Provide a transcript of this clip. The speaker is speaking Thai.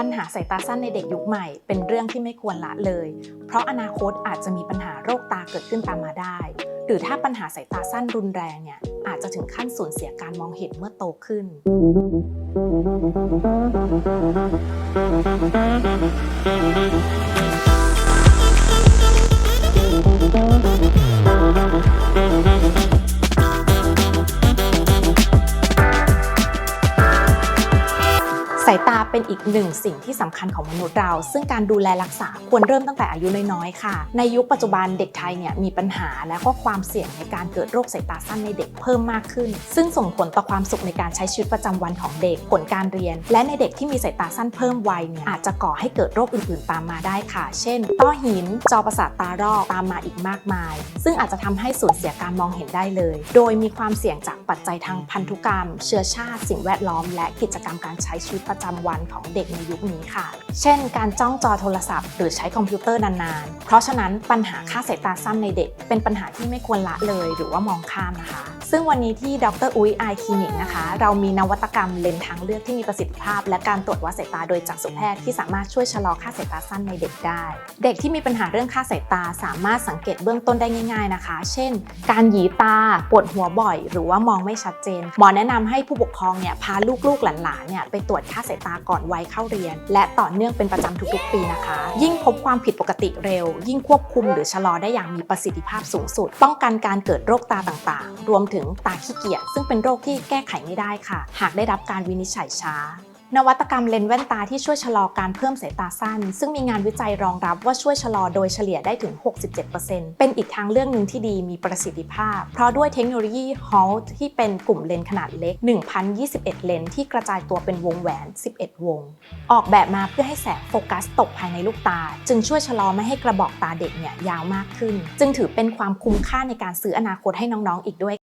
ปัญหาสายตาสั้นในเด็กยุคใหม่เป็นเรื่องที่ไม่ควรละเลย เพราะอนาคตอาจจะมีปัญหาโรคตาเกิดขึ้นตามมาได้ หรือถ้าปัญหาสายตาสั้นรุนแรงเนี่ยอาจจะถึงขั้นสูญเสียการมองเห็นเมื่อโตขึ้น สายตา เป็นอีกหนึ่งสิ่งที่สำคัญของมนุษย์เรา ซึ่งการดูแลรักษาควรเริ่มตั้งแต่อายุน้อยๆค่ะ ในยุคปัจจุบันเด็กไทยเนี่ยมีปัญหาและก็ความเสี่ยงในการเกิดโรคสายตาสั้นในเด็กเพิ่มมากขึ้น ซึ่งส่งผลต่อความสุขในการใช้ชีวิตประจำวันของเด็กผลการเรียน และในเด็กที่มีสายตาสั้นเพิ่มวัยเนี่ยอาจจะก่อให้เกิดโรคอื่นๆ ตามมาได้ค่ะ เช่น ต้อหิน จอประสาทตารอกตามมาอีกมากมาย ซึ่งอาจจะทำให้สูญเสียการมองเห็นได้เลย โดยมีความเสี่ยงจากปัจจัยทางพันธุกรรม เชื้อชาติ สิ่งแวดล้อม และกิจกรรมการใช้ชีวิตประจำวันของเด็กในยุคนี้ค่ะ เช่น การจ้องจอโทรศัพท์หรือใช้คอมพิวเตอร์นานๆ เพราะฉะนั้นปัญหาค่าสายตาสั้นในเด็ก เป็นปัญหาที่ไม่ควรละเลยหรือว่ามองข้ามนะคะ ซึ่งวันนี้ที่ดรอุ้ยไอคลินิกนะคะ เรามีนวัตกรรมเลนส์ทางเลือกที่มีประสิทธิภาพ และการตรวจวัดสายตาโดยจักษุแพทย์ที่สามารถช่วยชะลอค่าสายตาสั้นในเด็กได้ เด็กที่มีปัญหาเรื่องค่าสายตาสามารถสังเกตเบื้องต้นได้ง่าย ๆนะคะ เช่น การหยีตาปวดหัวบ่อย หรือว่ามองไม่ชัดเจน หมอแนะนำให้ผู้ปกครองเนี่ยพาลูกๆหลานๆเนี่ยไปตรวจค่าสายตาก่อนวัยเข้าเรียน และต่อเนื่องเป็นประจำทุกๆ ปีนะคะ ยิ่งพบความผิดปกติเร็ว ยิ่งควบคุมหรือชะลอได้อย่างมีประสิทธิภาพสูงสุด ป้องกันการเกิดโรคตาต่างๆ รวมถึงตาขี้เกียจซึ่งเป็นโรคที่แก้ไขไม่ได้ค่ะ หากได้รับการวินิจฉัยช้า นวัตกรรมเลนส์แว่นตาที่ช่วยชะลอการเพิ่มสายตาสั้น ซึ่งมีงานวิจัยรองรับว่าช่วยชะลอโดยเฉลี่ยได้ถึง 67%เป็นอีกทางเลือกหนึ่งที่ดีมีประสิทธิภาพ เพราะด้วยเทคโนโลยี HALT ที่เป็นกลุ่มเลนส์ขนาดเล็ก 1,021 เลนส์ที่กระจายตัวเป็นวงแหวน 11 วง ออกแบบมาเพื่อให้แสงโฟกัสตกภายในลูกตา จึงช่วยชะลอไม่ให้กระบอกตาเด็กเนี่ยยาวมากขึ้น จึงถือเป็นความคุ้มค่าในการซื้ออนาคตให้น้องๆ อีกด้วย